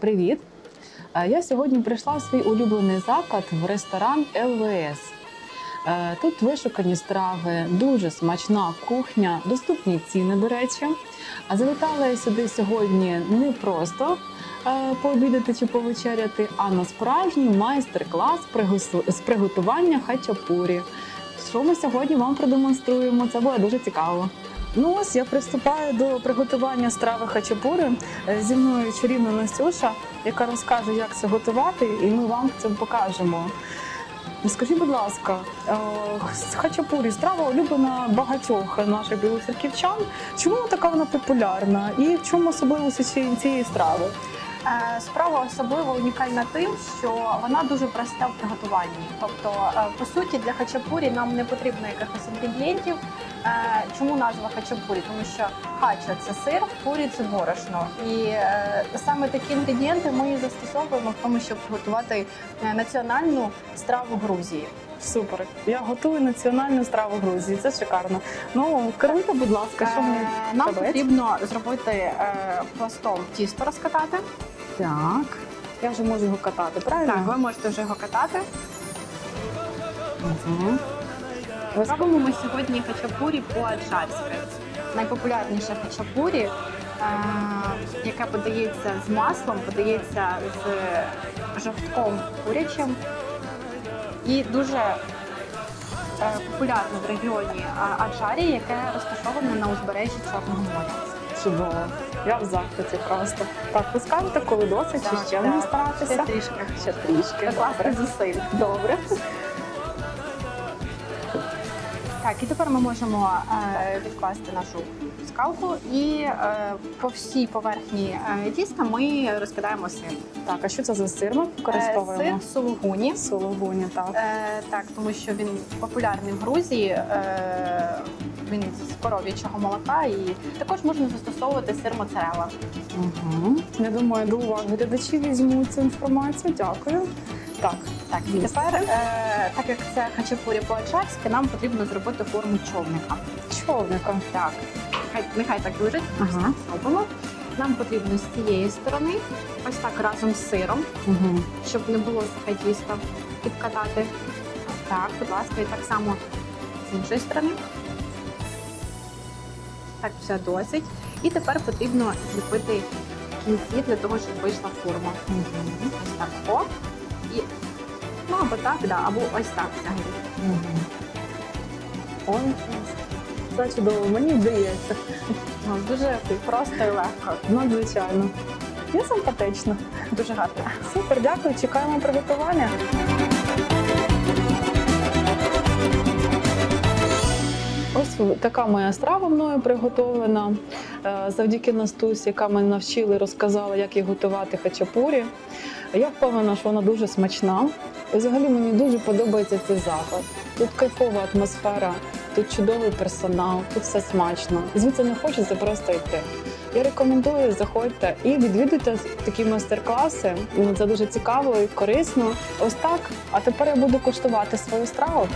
Привіт! Я сьогодні прийшла в свій улюблений заклад в ресторан ЛВС. Тут вишукані страви, дуже смачна кухня, доступні ціни, до речі. А завітала я сюди сьогодні не просто пообідати чи повечеряти, а на справжній майстер-клас з приготування хачапурі. Що ми сьогодні вам продемонструємо? Це буде дуже цікаво. Ну ось я приступаю до приготування страви хачапури. Е, Зі мною чарівна Настюша, яка розкаже, як це готувати, і ми вам це покажемо. Скажіть, будь ласка, е, хачапурі страва улюблена багатьох наших білоцерківчан. Чому така вона популярна? І в чому особливість ці- цієї страви? Е, Справа особливо унікальна тим, що вона дуже проста в приготуванні. Тобто, е, по суті, для хачапурі нам не потрібно якихось інгредієнтів. Е, Чому назва хачапурі? Тому що хача це сир, пурі це борошно. І саме такі інгредієнти ми і застосовуємо в тому, щоб приготувати е, національну страву Грузії. Супер. Я готую національну страву Грузії. Це шикарно. Ну керуйте, будь ласка, що мені Е, Нам потрібно зробити е, пластом тісто розкатати. Так. Я вже можу його катати, правильно? Так, ви можете вже його катати. Ви Робимо ми сьогодні хачапурі по-аджарськи. Найпопулярніше хачапурі, е, яке подається з маслом, подається з жовтком курячим. І дуже е, популярне в регіоні е, Аджарі, яке розташоване на узбережжі Чорного моря. Чудово. Я в захваті просто. Так, ви скажете, коли досить, чи ще не старатися? Ще трішки. Ще трішки. Добре. зусиль. Добре. Так, і тепер ми можемо е, відкласти нашу скалку і е, по всій поверхні е, тіста ми розкидаємо сир. Так, а що це за сир ми Е, використовуємо? Сир сулугуні. Сологуні, так. Е, так, тому що він популярний в Грузії. Е, він з коров'ячого молока і також можна застосовувати сир моцарелла. Угу. Я думаю, до уваги глядачі візьмуть цю інформацію. Дякую. Так, Так, і тепер, е, так як це хачапурі по-аджарськи, нам потрібно зробити форму човника. човника. Так, нехай, нехай так лежить. Ага. так зробимо. Нам потрібно з цієї сторони, ось так разом з сиром, Угу. щоб не було сухе тісто, підкатати. Так, будь ласка, і так само з іншої сторони. Так, все досить. І тепер потрібно зліпити кінці для того, щоб вийшла форма. Угу. Ось так. О. Ну або так, да, або ось так взагалі. Угу. Ой, це чудово, мені вдається. Ну, дуже просто і легко. Надзвичайно. Я симпатично. Дуже гарно. Супер, дякую. Чекаємо приготування. Така моя страва мною приготовлена. Е, Завдяки Настусі, яка мене навчили, розказала, як її готувати хачапурі. Я впевнена, що вона дуже смачна. І взагалі мені дуже подобається цей заклад. Тут кайфова атмосфера, тут чудовий персонал, тут все смачно. Звідси не хочеться просто йти. Я рекомендую, заходьте і відвідуйте такі майстер-класи. Ну, Це дуже цікаво і корисно. Ось так. А тепер я буду куштувати свою страву.